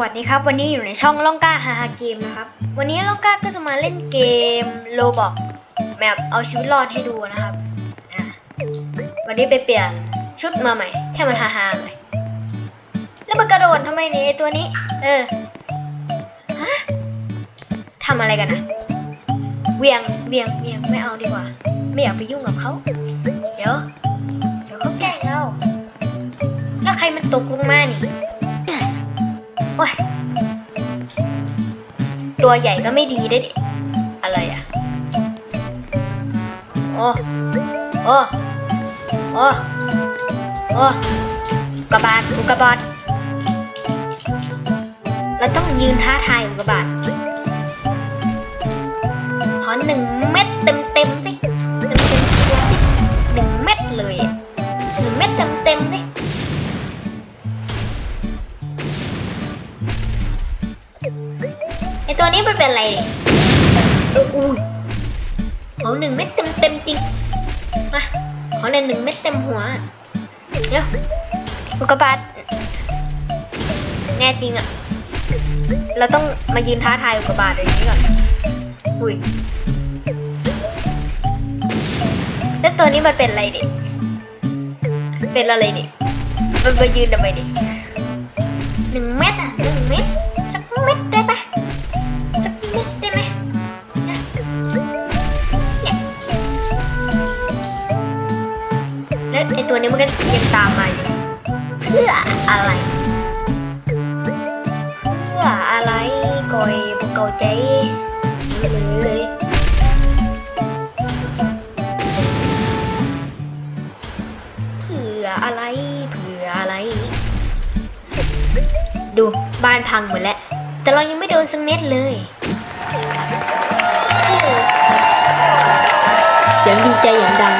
วัสดีครับ วันนี้อยู่ในช่องล่องก้าฮาฮาเกมนะครับ วันนี้ล่องก้าก็จะมาเล่นเกมโลบอกแบบเอาชีวิตรอดให้ดูนะครับวันนี้ไปเปลี่ยนชุดมาใหม่ ให้มันฮาฮาหน่อยแล้วมันกระโดดทำไมเนี่ยตัวนี้ เออฮะทำอะไรกันนะเวียงเวียงเวียงไม่เอาดีกว่า ไม่อยากไปยุ่งกับเขาเดี๋ยว เดี๋ยวเขาแกล้งเราแล้วใครมันตกลงมานี่ โอ้ยตัวใหญ่ก็ไม่ดีได้ดิ อะไรอะ โอ้โอ้โอ้โอ้อุกกาบาตอุกกาบาตเราต้องยืนท้าทายอุกกาบาตขอหนึ่ง เป็นอะไรเนี่ยเอออุ้ยขอหนึ่งเม็ดเต็มเต็มจริง มา ขอหนึ่งเม็ดเต็มหัว เดี๋ยวอุกกาบาตแน่จริงอะเราต้องมายืนท้าทายอุกกาบาตอย่างนี้ก่อน อุ้ย แล้วตัวนี้มันเป็นอะไรดิเป็นอะไรดิมันมายืนทำไมดิหนึ่งเม็ดอะหนึ่งเม็ดสักเม็ดได้ปะ ตัวนี้มันก็ยังตามมาอยู่เพื่ออะไร เพื่ออะไรก่อยพวกเกาใจเลยเลยเพื่ออะไรเพื่ออะไร ดูบ้านพังหมดแล้ว แต่เรายังไม่โดนสักเม็ดเลยเสียงดีใจอย่างดัง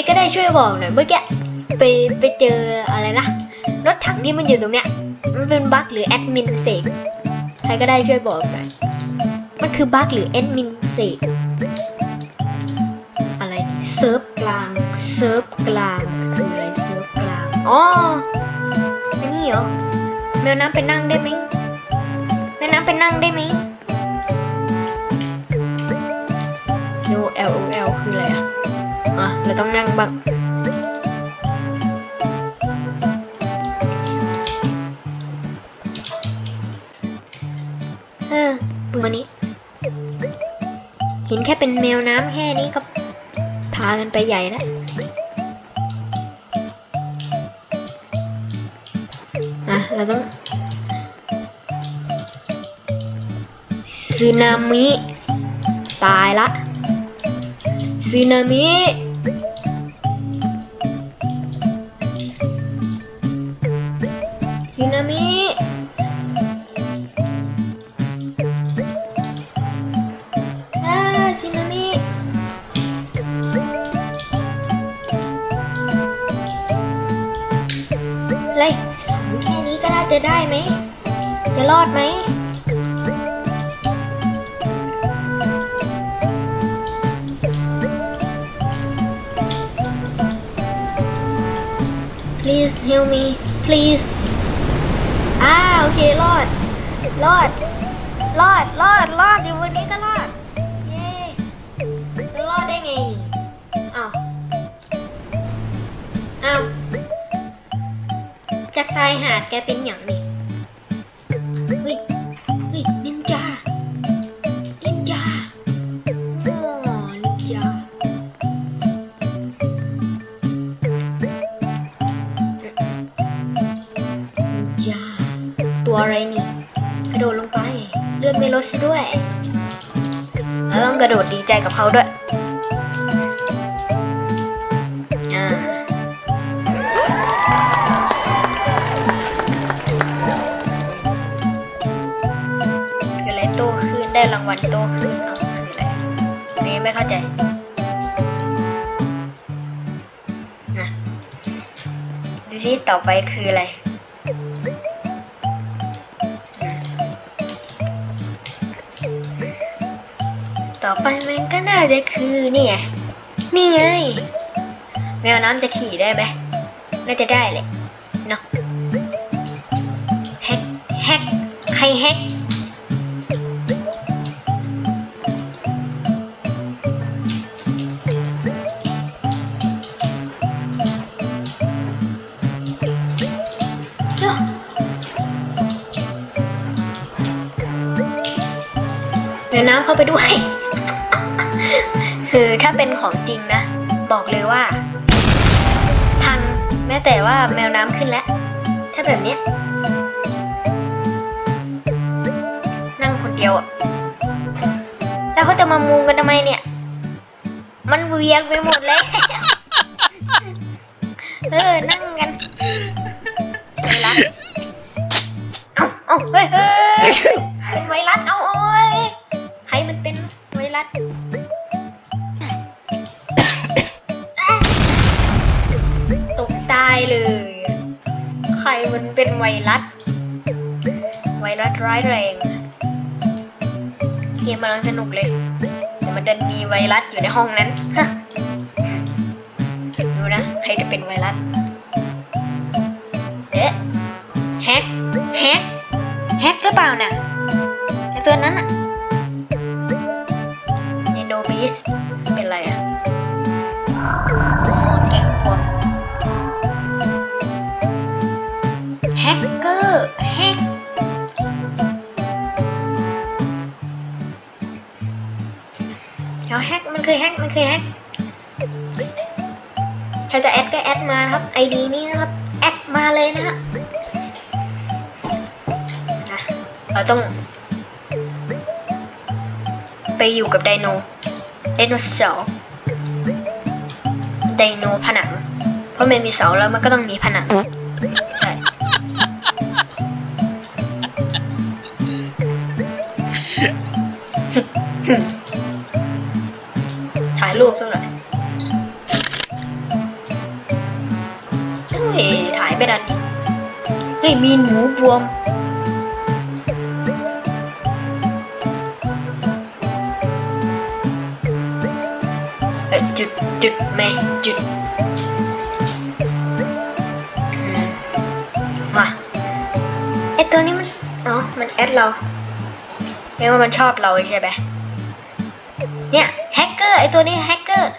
คก็ได้ช่วยบอกหน่อยเมื่อกี้ไปไปเจออะไรนะรถถังที่มันอยู่ตรงเนี้ยมันเป็นบั๊กหรือแอดมินเสกใครก็ได้ช่วยบอกหน่อยมันคือบั๊กหรือแอดมินเสกอะไรเซิร์ฟกลางเซิร์ฟกลางคืออะไรเซิร์ฟกลางอ๋ออันนี้เหรอแมวน้ำไปนั่งได้ไหมแมวน้ำไปนั่งได้ไหม U L O L คืออะไรอะ อะเราต้องนั่งบ้างเออปืนนี้ เห็นแค่เป็นแมวน้ำแค่นี้ก็พากันไปใหญ่แล้วอะเราต้องซึนามิ ตายละ ซึ please help me please อ่าโอเครอด รอด รอด รอด รอดอยู่วันนี้ก็รอด เย้จะรอดได้ไงนี่อ้าว อ้าว จากชายหาดแกเป็นอย่างนี้เฮ้ย อะไรนี่ กระโดดลงไป เลือดไม่ลดซะด้วย แล้วต้องกระโดดดีใจกับเขาด้วยคืออะไรโตขึ้นได้รางวัลโตขึ้นเอาคืออะไรนี่ไม่เข้าใจนะดูที่ต่อไปคืออะไร ต่อไปมันก็น่าจะคือนี่ไงนี่ไงแมวน้ำจะขี่ได้ไหมน่าจะได้เลยเนาะแฮกแฮกใครแฮกเอ้าแมวน้ำเข้าไปด้วย คือถ้าเป็นของจริงนะ บอกเลยว่า พังแม้แต่ว่าแมวน้ำขึ้นแล้ว ถ้าแบบเนี้ยนั่งคนเดียวอะแล้วเขาจะมามุงกันทำไมเนี่ย มันเวียงไปหมดเลยเออ นั่งกันไวรัส เอาเอาเฮ้ยเฮ้ยเป็นไวรัสเอา ไวรัสร้ายแรง เกมกำลังสนุกเลย แต่มันดันมีไวรัสอยู่ในห้องนั้นฮะดูนะ ใครจะเป็นไวรัสเอ๊ะแฮกแฮกแฮกหรือเปล่าน่ะไอตัวนั้นอะเนโนบิสเป็นไรอะอ๋อแก๊งพวกแฮกเกอร์แฮก ดี๋ยแฮกมันเคือแฮกมันคือแฮกถ้าจะแอดก็แอดมาครับไอดีนี้นะครับ แอดมาเลยนะฮะนะเราต้อง ไปอยู่กับไดโนไดโนเสาร์ไดโนผนัง เพราะมันมีเสาแล้วมันก็ต้องมีผนัง เฮ้มีหนูบวมเอจุดจุดไม่จุดมมาไอตัวนี้มันอ๋อมันแอดเราเรียกว่ามันชอบเราใช่ไหมเนี่ยแฮกเกอร์ไอตัวนี้แฮกเกอร์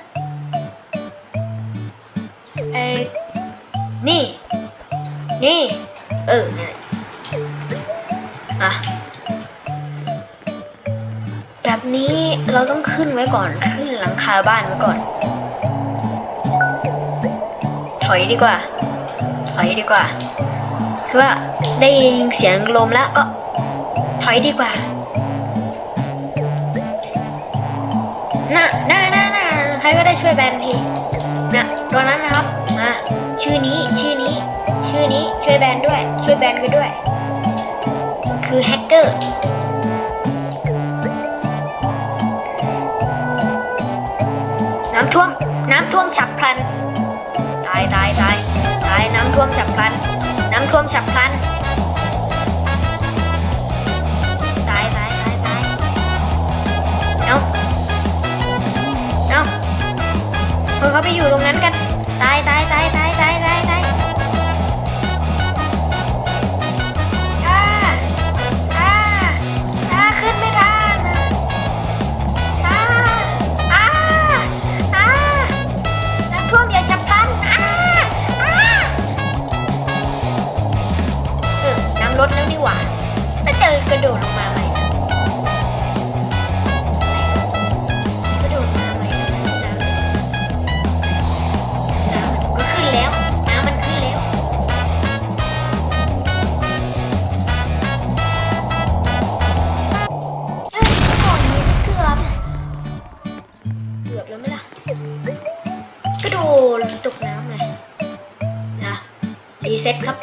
ไอนี่ นี่ เออนี่นแหละอะแบบนี้เราต้องขึ้นไว้ก่อนขึ้นหลังคาบ้านไว้ก่อน ถอยดีกว่า ถอยดีกว่า คือว่าได้ยินเสียงลมแล้วก็ ถอยดีกว่าน่ะน่าน่าน่าใครก็ได้ช่วยแบนทีน่ะตัวนั้นนะครับมาชื่อนี้ชื่อนี้ ชื่อนี้ช่วยแบนด้วย ช่วยแบนกันด้วย คือแฮกเกอร์น้ำท่วม น้ำท่วมฉับพลัน ตายตายตายตายน้ำท่วมฉับพลัน น้ำท่วมฉับพลันตายตายตายตายเอาเอาคนเขาไปอยู่ตรงนั้นกัน เซ็ตครับ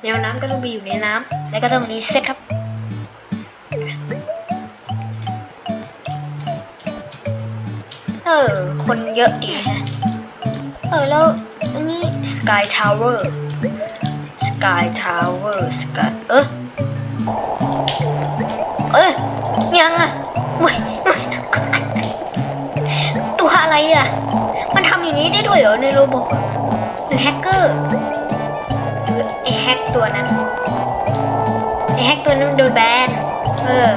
แมวน้ำก็ต้องไปอยู่ในน้ำแล้วก็ต้องรีเซ็ตครับเออ คนเยอะดีฮะเออ แล้ว อันนี้ Sky Tower Sky Tower Sky เออเอ้ยยังอะเว้ยเว้ยตัวอะไรอะ มันทำอย่างนี้ได้ด้วยเหรอในโรบอทหรือแฮกเกอร์ ฮกตัวนั้นไอแฮกตัวนั้นโดนแบนเออ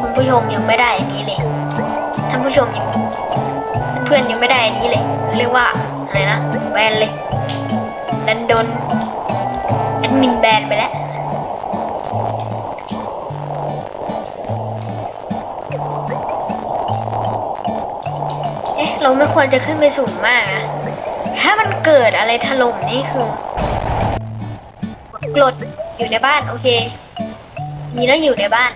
คุณผู้ชมยังไม่ได้อันนี้เลยท่านผู้ชมยังเพื่อนยังไม่ได้อันนี้เลยเรียกว่าอะไรนะแบนเลยดันโดนแอดมินแบนไปแล้วเอ๊ะเราไม่ควรจะขึ้นไปสูงมากนะ ถ้ามันเกิดอะไรถล่มนี่คือ กรดอยู่ในบ้าน โอเคยีแล้วอยู่ในบ้าน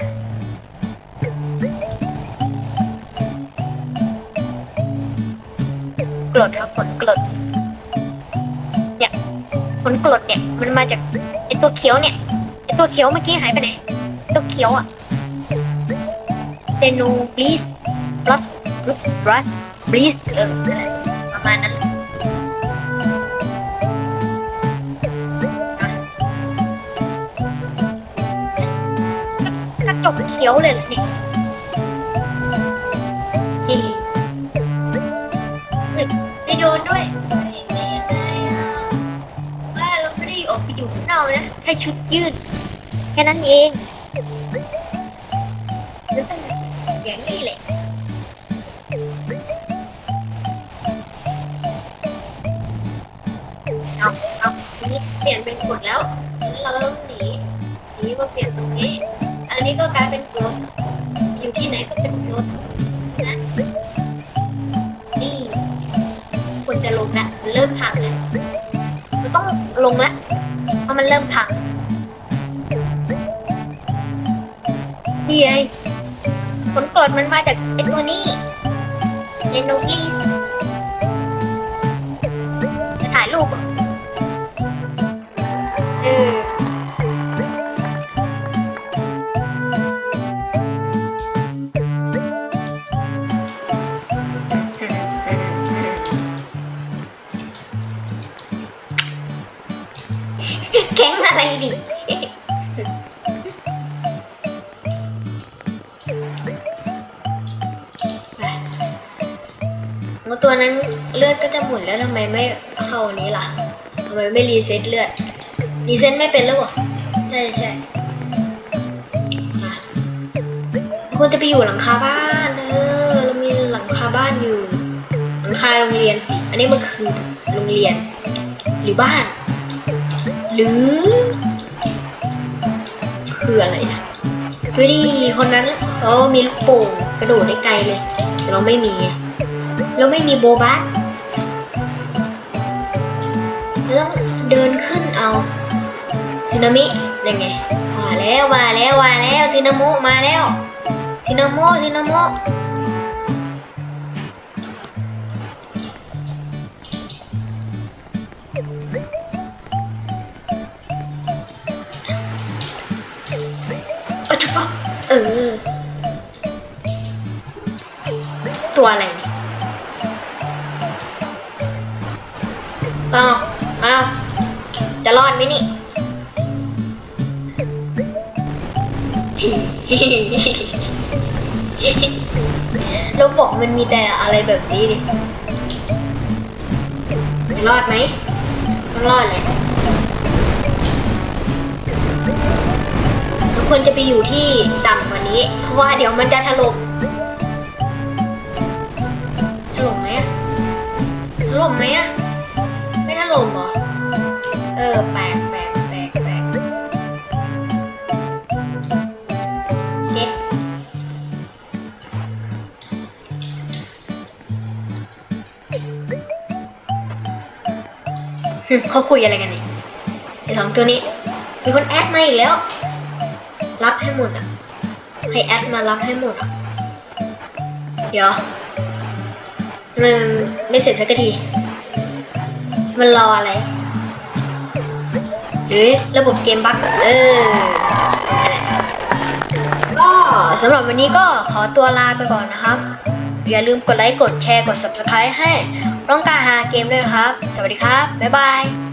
กรดครับฝนกรดเนี่ยฝนกรดเนี่ย มันมาจากไอตัวเขียวเนี่ยไอตัวเขียวเมื่อกี้หายไปไหนตัวเขียวอะเดนู please plus plus plus please เอออะไรประมาณนั้น จกเขียวเลยเหรอเนี่ยนี่เฮ้ยไม่โดนด้วยเฮ้ยไม่ยังไงอะว่าเราไม่ได้ออกไปอยู่ข้างนอกนะแค่ชุดยืดแค่นั้นเองแล้วตั้งอย่างนี้แหละเอาเอาทีนี้เปลี่ยนเป็นกฎแล้วแล้วเราต้องหนีหนีมาเปลี่ยนตรงนี้ อันนี้ก็กลายเป็นกรดอยู่ที่ไหนก็เป็นกรดนะนี่ควรจะลงละมันเริ่มพังแล้วมันต้องลงละเพราะมันเริ่มพังนี่ไงผลกรดมันมาจากไอ้ตัวนี้เรโนกลีสจะถ่ายรูปเออ แก๊งอะไรดิแล้วตัวนั้นเลือดก็จะหมุนแล้วทำไมไม่เข้านี้ล่ะทำไมไม่รีเซ็ตเลือด รีเซ็ตไม่เป็นแล้วหรอใช่ใช่ควรจะไปอยู่หลังคาบ้านเออเรามีหลังคาบ้านอยู่ หลังคาโรงเรียนสิ อันนี้มันคือโรงเรียนหรือบ้าน หรือ คืออะไรนะดูดิคนนั้นเขามีลูกโป่งกระโดดได้ไกลเลย แต่เราไม่มี เราไม่มีโบบะแล้วเดินขึ้นเอาซึนามิยังไงมาแล้วมาแล้วมาแล้วซินามะมาแล้วซินามะซินาโม ออตัวอะไรเนี่ยอ้าวอ้าวจะรอดไหมนี่เราบอกมันมีแต่อะไรแบบนี้ดิ จะรอดไหมต้องรอดเลย ควรจะไปอยู่ที่ต่ำกว่านี้ เพราะว่าเดี๋ยวมันจะถล่มถล่มไหมอะถล่มไหมอะไม่ถล่มเหรอ เออแปลกแปลกแปลกแปลกโอเคเขาคุยอะไรกันเนี่ยไอสองตัวนี้ มีคนแอดมาอีกแล้ว รับให้หมดอะใครแอดมารับให้หมดอะ เดี๋ยวมันไม่เสร็จสักที มันรออะไร หรือระบบเกมบั๊กเออนั่นแหละก็สำหรับวันนี้ก็ขอตัวลาไปก่อนนะครับ อย่าลืมกดไลค์ กดแชร์ กด subscribe ให้ร้องกาหาเกมด้วยนะครับ สวัสดีครับ บ๊ายบาย